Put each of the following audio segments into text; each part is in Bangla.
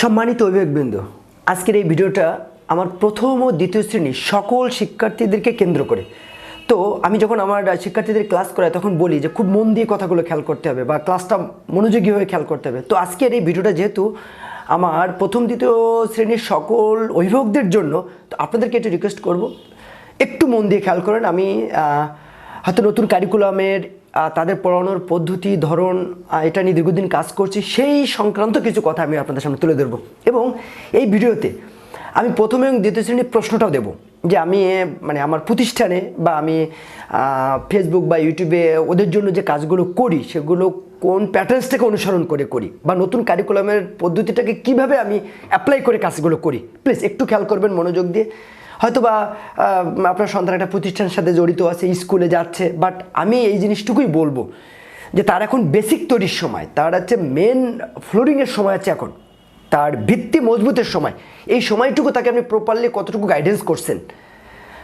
সম্মানিত অভিভাবকবৃন্দ, আজকের এই ভিডিওটা আমার প্রথম ও দ্বিতীয় শ্রেণির সকল শিক্ষার্থীদেরকে কেন্দ্র করে। তো আমি যখন আমার শিক্ষার্থীদের ক্লাস করাই, তখন বলি যে খুব মন দিয়ে কথাগুলো খেয়াল করতে হবে বা ক্লাসটা মনোযোগী হয়ে খেয়াল করতে হবে। তো আজকের এই ভিডিওটা যেহেতু আমার প্রথম, দ্বিতীয় শ্রেণির সকল অভিভাবকদের জন্য, তো আপনাদেরকে একটু রিকোয়েস্ট করব, একটু মন দিয়ে খেয়াল করেন। আমি হয়তো নতুন কারিকুলামের তাদের পড়ানোর পদ্ধতি, ধরন এটা নিয়ে দীর্ঘদিন কাজ করছি, সেই সংক্রান্ত কিছু কথা আমি আপনাদের সামনে তুলে ধরবো। এবং এই ভিডিওতে আমি প্রথমে এবং দ্বিতীয় শ্রেণির প্রশ্নটাও দেবো যে আমি মানে আমার প্রতিষ্ঠানে বা আমি ফেসবুক বা ইউটিউবে ওদের জন্য যে কাজগুলো করি, সেগুলো কোন প্যাটার্নস থেকে অনুসরণ করে করি বা নতুন কারিকুলামের পদ্ধতিটাকে কীভাবে আমি অ্যাপ্লাই করে কাজগুলো করি। প্লিজ একটু খেয়াল করবেন মনোযোগ দিয়ে। হয়তো বা আপনার সন্তান একটা প্রতিষ্ঠানের সাথে জড়িত আছে, স্কুলে যাচ্ছে বাট আমি এই জিনিসটুকুই বলব যে তার এখন বেসিক তৈরির সময়, তার হচ্ছে মেন ফ্লোরিংয়ের সময় আছে এখন, তার ভিত্তি মজবুতের সময়, এই সময়টুকু তাকে আপনি প্রপারলি কতটুকু গাইডেন্স করছেন?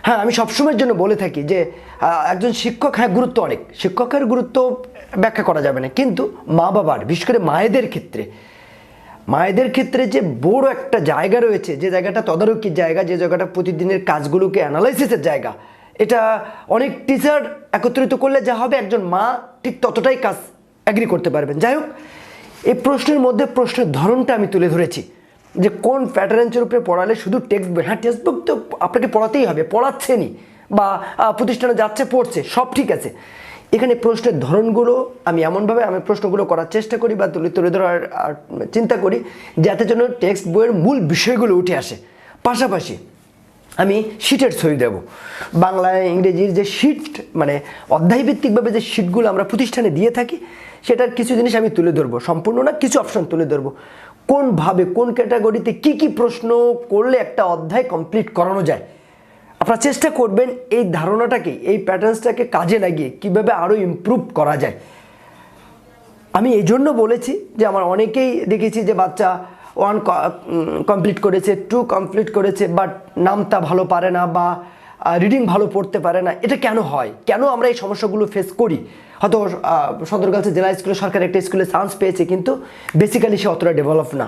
হ্যাঁ আমি সবসময়ের জন্য বলে থাকি যে একজন শিক্ষক হ্যাঁ গুরুত্ব অনেক, শিক্ষকের গুরুত্ব ব্যাখ্যা করা যাবে না, কিন্তু মা বাবার বিশেষ করে মায়েদের ক্ষেত্রে মায়েদের ক্ষেত্রে যে বড় একটা জায়গা রয়েছে, যে জায়গাটা তদারকির জায়গা, যে জায়গাটা প্রতিদিনের কাজগুলোকে অ্যানালাইসিসের জায়গা, এটা অনেক টিচার একত্রিত করলে যা হবে, একজন মা ঠিক ততটাই কাজ অ্যাগ্রি করতে পারবেন। যাই হোক, এই প্রশ্নের মধ্যে প্রশ্নের ধরনটা আমি তুলে ধরেছি, যে কোন প্যাটার্নসের উপরে পড়ালে শুধু টেক্সট বই হ্যাঁ টেক্সট বুক তো আপনাকে পড়াতেই হবে পড়াচ্ছেনি বা প্রতিষ্ঠানে যাচ্ছে, পড়ছে, সব ঠিক আছে। এখানে প্রশ্নের ধরনগুলো আমি এমনভাবে আমি প্রশ্নগুলো করার চেষ্টা করি বা তুলে তুলে ধরার চিন্তা করি, যাতে যেন টেক্সট বইয়ের মূল বিষয়গুলো উঠে আসে। পাশাপাশি আমি শিটের ছবি দেব। বাংলা ইংরেজির যে শিট মানে অধ্যায়ভিত্তিকভাবে যে শিটগুলো আমরা প্রতিষ্ঠানে দিয়ে থাকি, সেটার কিছু জিনিস আমি তুলে ধরবো। সম্পূর্ণ না, কিছু অপশন তুলে ধরবো। কোনভাবে, কোন ক্যাটাগরিতে কি কি প্রশ্ন করলে একটা অধ্যায় কমপ্লিট করানো যায়? আপনারা চেষ্টা করবেন এই ধারণাটাকে, এই প্যাটার্নসটাকে কাজে লাগিয়ে কীভাবে আরও ইমপ্রুভ করা যায়। আমি এই জন্য বলেছি যে আমার অনেকেই দেখেছি যে বাচ্চা ওয়ান কমপ্লিট করেছে টু কমপ্লিট করেছে বাট নামতা ভালো পারে না বা রিডিং ভালো পড়তে পারে না। এটা কেন হয়? কেন আমরা এই সমস্যাগুলো ফেস করি? হয়তো সদরগাছি জেলা স্কুলে সরকার একটা স্কুলে চান্স পেয়েছে, কিন্তু বেসিক্যালি সে অতটা ডেভেলপ না।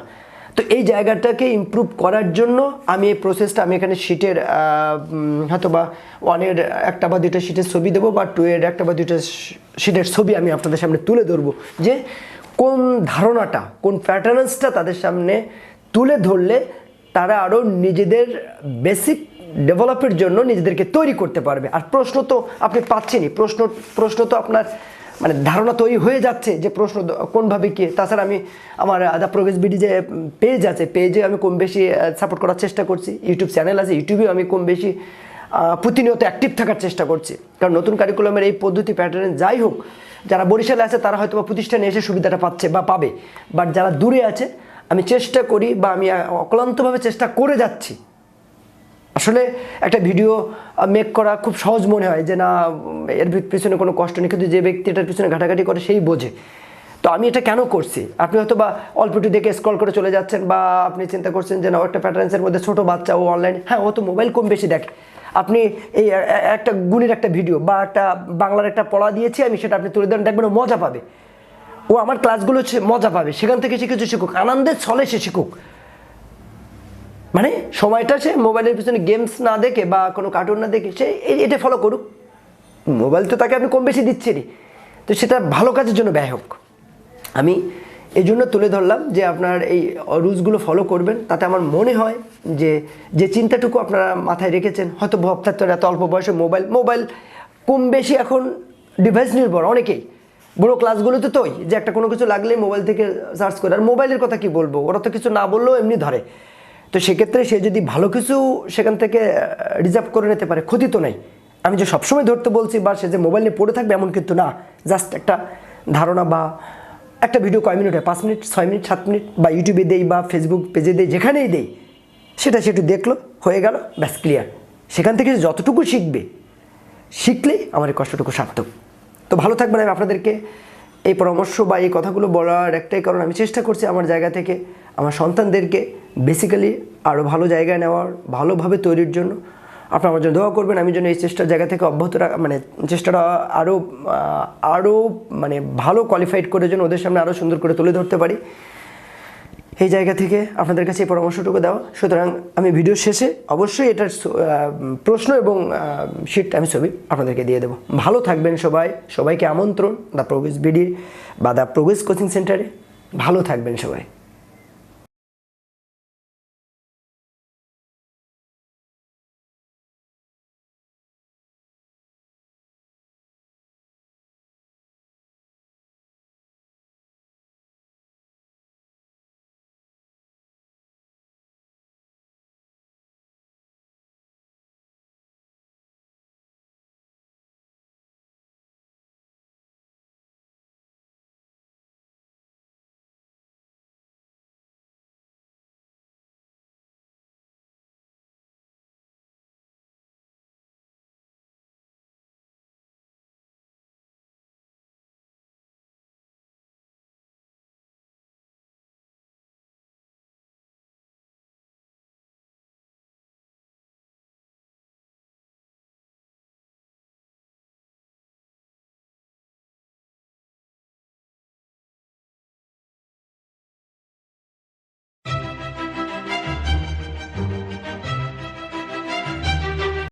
তো এই জায়গাটাকে ইমপ্রুভ করার জন্য আমি এই প্রসেসটা আমি এখানে শিটের হয়তো বা ওয়ানের একটা বা দুইটা শিটের ছবি দেবো বা টু এর একটা বা দুইটা শিটের ছবি আমি আপনাদের সামনে তুলে ধরবো। যে কোন ধারণাটা, কোন প্যাটার্নসটা তাদের সামনে তুলে ধরলে তারা আরও নিজেদের বেসিক ডেভেলপের জন্য নিজেদেরকে তৈরি করতে পারবে। আর প্রশ্ন তো আপনি পাচ্ছেনই। প্রশ্ন প্রশ্ন তো আপনার মানে ধারণা তৈরি হয়ে যাচ্ছে যে প্রশ্ন কোনভাবে কি। তাছাড়া আমি আমার দ্য প্রোগ্রেস বিডি যে পেজ আছে পেজে আমি কম বেশি সাপোর্ট করার চেষ্টা করছি। ইউটিউব চ্যানেল আছে ইউটিউবেও আমি কম বেশি প্রতিনিয়ত অ্যাক্টিভ থাকার চেষ্টা করছি। কারণ নতুন কারিকুলামের এই পদ্ধতি প্যাটার্ন যাই হোক, যারা বরিশালে আছে, তারা হয়তো বা প্রতিষ্ঠানে এসে সুবিধাটা পাচ্ছে বা পাবে। বাট যারা দূরে আছে, আমি চেষ্টা করি বা আমি অক্লান্তভাবে চেষ্টা করে যাচ্ছি। আসলে একটা ভিডিও মেক করা খুব সহজ মনে হয় যে না এর পিছনে কোনো কষ্ট নেই, কিন্তু যে ব্যক্তি এটার পিছনে ঘাটাঘাটি করে সেই বোঝে। তো আমি এটা কেন করছি? আপনি হয়তো বা অল্প একটু দেখে স্ক্রল করে চলে যাচ্ছেন বা আপনি চিন্তা করছেন যে না একটা প্যাটার্নসের মধ্যে ছোটো বাচ্চা, ও অনলাইন হ্যাঁ ও তো মোবাইল কম বেশি দেখে। আপনি এই একটা গুণের একটা ভিডিও বা একটা বাংলার একটা পড়া দিয়েছি আমি, সেটা আপনি তুলে ধরেন, দেখবেন মজা পাবে। ও আমার ক্লাসগুলো মজা পাবে, সেখান থেকে সে কিছু শিখুক, আনন্দের ছলে সে শিখুক। মানে সময়টা সে মোবাইলের পিছনে গেমস না দেখে বা কোনো কার্টুন না দেখে সে এটা ফলো করুক। মোবাইল তো তাকে আপনি কম বেশি দিচ্ছেনই তো সেটা ভালো কাজের জন্য ব্যয় হোক। আমি এই জন্য তুলে ধরলাম যে আপনার এই রুলসগুলো ফলো করবেন, তাতে আমার মনে হয় যে যে চিন্তাটুকু আপনারা মাথায় রেখেছেন, হয়তো ভাবতে এত অল্প বয়সে মোবাইল মোবাইল কম বেশি এখন ডিভাইস নির্ভর অনেকেই। বড় ক্লাসগুলোতে তোই, যে একটা কোনো কিছু লাগলেই মোবাইল থেকে সার্চ করে। আর মোবাইলের কথা কি বলব? ওরা তো কিছু না বললেও এমনি ধরে। তো সেক্ষেত্রে সে যদি ভালো কিছু সেখান থেকে রিজার্ভ করে নিতে পারে, ক্ষতি তো নাই। আমি যে সবসময় ধরতে বলছি বা সে যে মোবাইল নিয়ে পড়ে থাকবে এমন কিন্তু না। জাস্ট একটা ধারণা বা একটা ভিডিও কয় মিনিট হয়? পাঁচ মিনিট, ছয় মিনিট, সাত মিনিট বা ইউটিউবে দেই বা ফেসবুক পেজে দেই, যেখানেই দেই, সেটা সে একটু দেখল, হয়ে গেল, ব্যাস ক্লিয়ার সেখান থেকে যতটুকু শিখবে, শিখলেই আমার এই কষ্টটুকু সার্থক। তো ভালো থাকবেন আমি আপনাদেরকে। এই পরামর্শ বা এই কথাগুলো বলার একটাই কারণ আমি চেষ্টা করছি আমার জায়গা থেকে, আমার সন্তানদেরকে বেসিক্যালি আরও ভালো জায়গায় নেওয়ার, ভালোভাবে তৈরির জন্য। আপনারা আমার জন্য দোয়া করবেন, আমি যেন এই চেষ্টার জায়গা থেকে অব্যাহত রাখা মানে চেষ্টাটা আরও আরও মানে ভালো কোয়ালিফাইড করে যেন ওদের সামনে আরও সুন্দর করে তুলে ধরতে পারি। এই জায়গা থেকে আপনাদের কাছে এই পরামর্শটুকু দেওয়া। সুতরাং আমি ভিডিও শেষে অবশ্যই এটার প্রশ্ন এবং শিট আমি ছবি আপনাদেরকে দিয়ে দেবো। ভালো থাকবেন সবাই, সবাইকে আমন্ত্রণ, দ্য প্রোগ্রেস বিডি, বা দ্য প্রোগ্রেস কোচিং সেন্টারে। ভালো থাকবেন সবাই।